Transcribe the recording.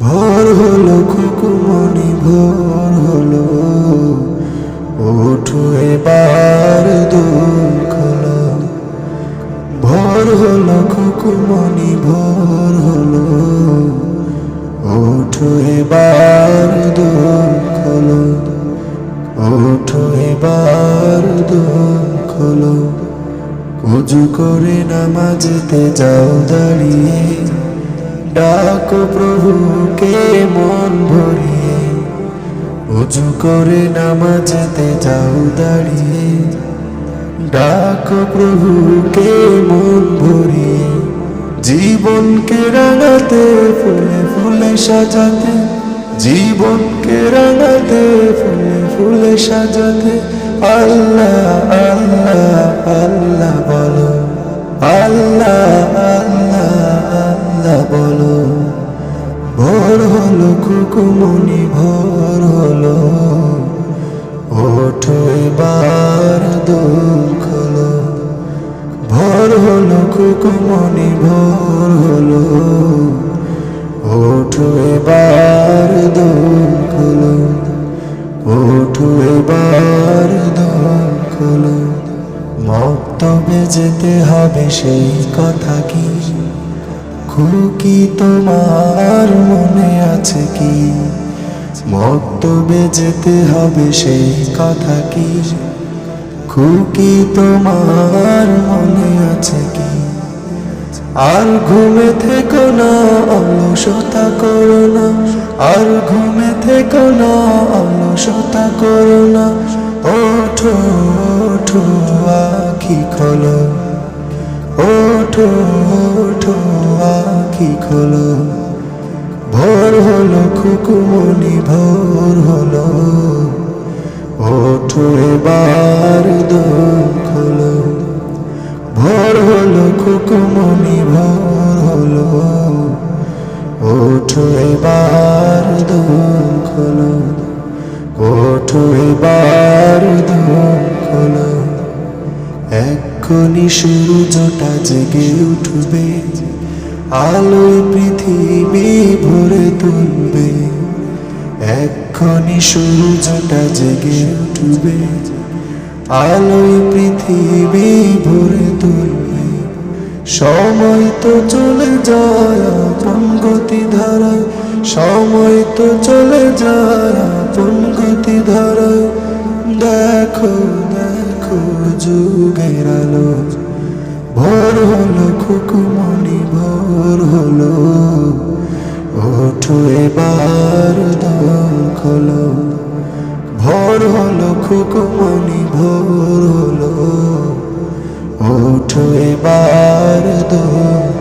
ভোর হলো খুকুমনি ভোর হলো ওঠো এবার দোল খোলো ভোর হলো খুকুমনি ভোর হলো ওঠো এবার দোল খোলো ওঠো এবার দোল খোলো উজু করে নামাজেতে যাও দাঁড়িয়ে। ডাকো প্রভুকে মন ভরিয়ে উজু করে নামাজেতে যাও দাঁড়িয়ে। ডাকো প্রভুকে মন ভরিয়ে জীবনকে রাঙাতে ফুলে ফুলে সাজাতে। জীবনকে রাঙাতে ফুলে ফুলে সাজাতে। আল্লাহ আল্লাহ আল্লাহ বলো। আল্লাহ খুকুমনি ভোর হলো। ওঠো এবার দোল খোলো ভোর হলো খুকুমনি ভোর হলো। ওঠো এবার দোল খোলো ওঠো এবার দোল খোলো মক্তবে যেতে হবে সেই কথা কি? খুকি তোমার মনে আছে কি? মক্তবে যেতে হবে সেই কথা কি? খুকি তোমার মনে আছে কি? আর ঘুমে থেকো না, অলসতা করো না। আর ঘুমে থেকো না, অলসতা করো না। ওঠো ওঠো, আখি খোলো। ওঠো ওঠো, আখি খোলো। হলো খুকুমনি ভোর হলো। ওঠো এবার দোল খোলো ভোর হলো খুকুমনি ভোর হলো। ওঠো এবার দোল খোলো ওঠো এবার দোল খোলো এক্ষুনি সূর্যটা জেগে উঠবে। আলোয় পৃথিবী ভরে তুলবে। এক্ষুনি সূর্যটা জেগে উঠবে। আলোয় পৃথিবী ভরে তুলবে। সময় তো চলে যায় গতি ধারায়। সময় তো চলে যায় গতি ধারায়। দেখো দেখো যুগের আলো। ভোর হলো খুকুমনি ভোর হলো। ওঠো এবার, দল খোলো। ভোর হলো খুকুমনি ভোর হলো। ওঠো এবার, দল